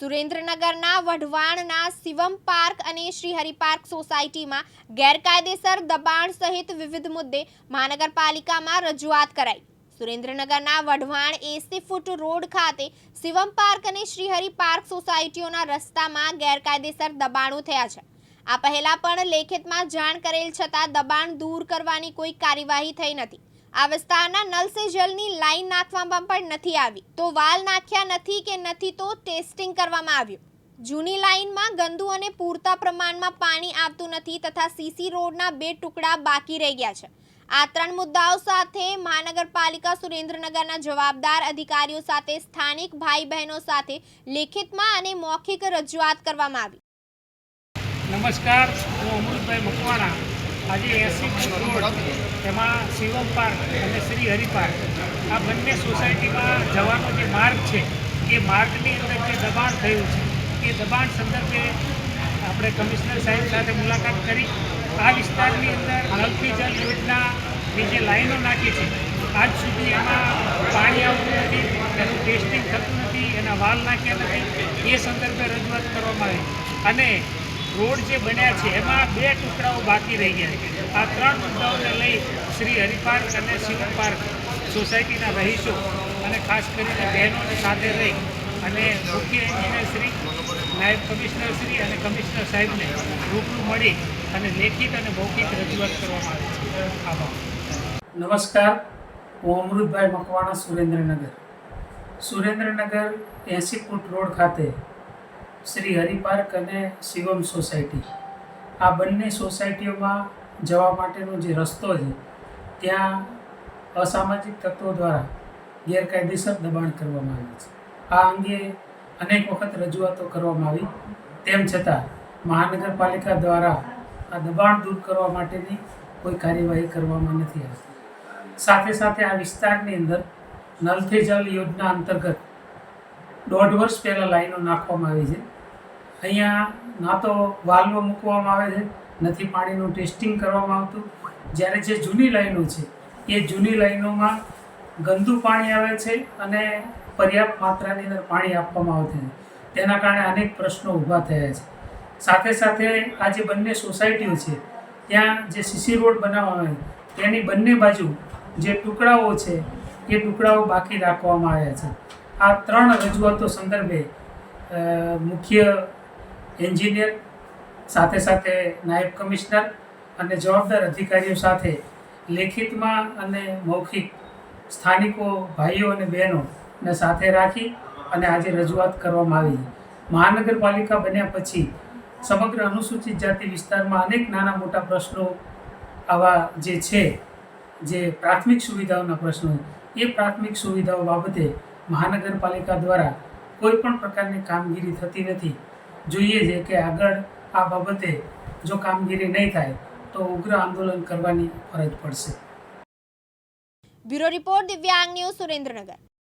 સુરેન્દ્રનગરના વઢવાણના શિવમ પાર્ક અને શ્રીહરિ પાર્ક સોસાયટીમાં ગેરકાયદેસર દબાણ સહિત વિવિધ મુદ્દે મહાનગરપાલિકામાં રજૂઆત કરાઈ. સુરેન્દ્રનગરના વઢવાણ એસી ફૂટ રોડ ખાતે શિવમ પાર્ક અને શ્રીહરિ પાર્ક સોસાયટીઓના રસ્તામાં ગેરકાયદેસર દબાણો થયા છે. આ પહેલા પણ લેખિતમાં જાણ કરેલ છતાં દબાણ દૂર કરવાની કોઈ કાર્યવાહી થઈ નથી. આ વિસ્તારના નલ સે જલની લાઈન નાખવામાં પણ નથી આવી. તો વાલ નાખ્યા નથી કે નથી તો ટેસ્ટિંગ કરવામાં આવ્યું. જૂની લાઈનમાં ગંદુ અને પૂરતા પ્રમાણમાં પાણી આવતું નથી તથા સીસી રોડના બે ટુકડા બાકી રહી ગયા છે. આ ત્રણ મુદ્દાઓ સાથે મહાનગરપાલિકા સુરેન્દ્રનગરના જવાબદાર અધિકારીઓ સાથે, સ્થાનિક ભાઈ બહેનો સાથે લેખિતમાં અને મૌખિક રજૂઆત કરવામાં આવી. નમસ્કાર, હું અમૃતભાઈ મકવાણા. આજે એસી રોડ એમાં શિવમ પાર્ક અને શ્રી હરિ પાર્ક આ બંને સોસાયટીમાં જવાનો જે માર્ગ છે, એ માર્ગની અંદર જે દબાણ થયું છે, એ દબાણ સંદર્ભે આપણે કમિશનર સાહેબ સાથે મુલાકાત કરી. આ વિસ્તારની અંદર નલથી જલ યોજનાની જે લાઈનો નાખી છે, આજ સુધી એમાં પાણી આવતું નથી, એનું ટેસ્ટિંગ થતું નથી, એના વાલ નાખ્યા નથી, એ સંદર્ભે રજૂઆત કરવામાં આવી. અને રોડ જે બન્યા છે, એમાં બે ટુકડાઓ બાકી રહી ગયા છે. આ ત્રણ મુદ્દાઓને લઈ શ્રી હરિપાર્ક અને શિવ પાર્ક સોસાયટીના રહીશો અને ખાસ કરીને બહેનોને સાથે રહી અને મુખ્ય એન્જિનિયર શ્રી, નાયબ કમિશનર શ્રી અને કમિશનર સાહેબને રૂબરૂ મળી અને લેખિત અને મૌખિક રજૂઆત કરવામાં આવી છે. આભાર. નમસ્કાર, હું અમૃતભાઈ મકવાણા સુરેન્દ્રનગર. સુરેન્દ્રનગર એસી ફૂટ રોડ ખાતે શ્રી હરિપાર્ક અને શિવમ સોસાયટી. આ બંને સોસાયટીઓમાં જવા માટેનો જે રસ્તો છે, ત્યાં અસામાજિક તત્વો દ્વારા ગેરકાયદેસર દબાણ કરવામાં આવે છે. આ અંગે અનેક વખત રજૂઆતો કરવામાં આવી. તેમ છતાં, મહાનગરપાલિકા દ્વારા આ દબાણ દૂર કરવા માટેની કોઈ કાર્યવાહી કરવામાં નથી આવતી સાથે સાથે આ વિસ્તારની અંદર નલથી જલ યોજના અંતર્ગત દોઢ વર્ષ પહેલાં લાઈનો નાખવામાં આવી છે. અહીંયા ના તો વાલ્વ મૂકવામાં આવે છે, નથી પાણીનું ટેસ્ટિંગ કરવામાં આવતું. જ્યારે જે જૂની લાઈનો છે, એ જૂની લાઈનોમાં ગંદુ પાણી આવે છે અને પર્યાપ્ત માત્રાની અંદર પાણી આપવામાં આવતું નથી તેના કારણે અનેક પ્રશ્નો ઊભા થયા છે. સાથે સાથે આ જે બંને સોસાયટીઓ છે, ત્યાં જે સીસી રોડ બનાવવામાં આવે, તેની બંને બાજુ જે ટુકડાઓ છે, એ ટુકડાઓ બાકી રાખવામાં આવ્યા છે. આ ત્રણ રજૂઆતો સંદર્ભે મુખ્ય એન્જિનિયર, સાથે સાથે નાયબ કમિશનર અને જવાબદાર અધિકારીઓ સાથે લેખિતમાં અને મૌખિક સ્થાનિકો ભાઈઓ અને બહેનોને સાથે રાખી અને આજે રજૂઆત કરવામાં આવી. મહાનગરપાલિકા બન્યા પછી સમગ્ર અનુસૂચિત જાતિ વિસ્તારમાં અનેક નાના મોટા પ્રશ્નો આવા જે છે, જે પ્રાથમિક સુવિધાઓના પ્રશ્નો, એ પ્રાથમિક સુવિધાઓ બાબતે મહાનગરપાલિકા દ્વારા કોઈ પણ પ્રકારની કામગીરી થતી નથી. જોઈએ છે કે આગળ આ બાબતે જો કામગીરી નહીં થાય, તો ઉગ્ર આંદોલન કરવાની ફરજ પડશે. Bureau report Divyang news Surendranagar.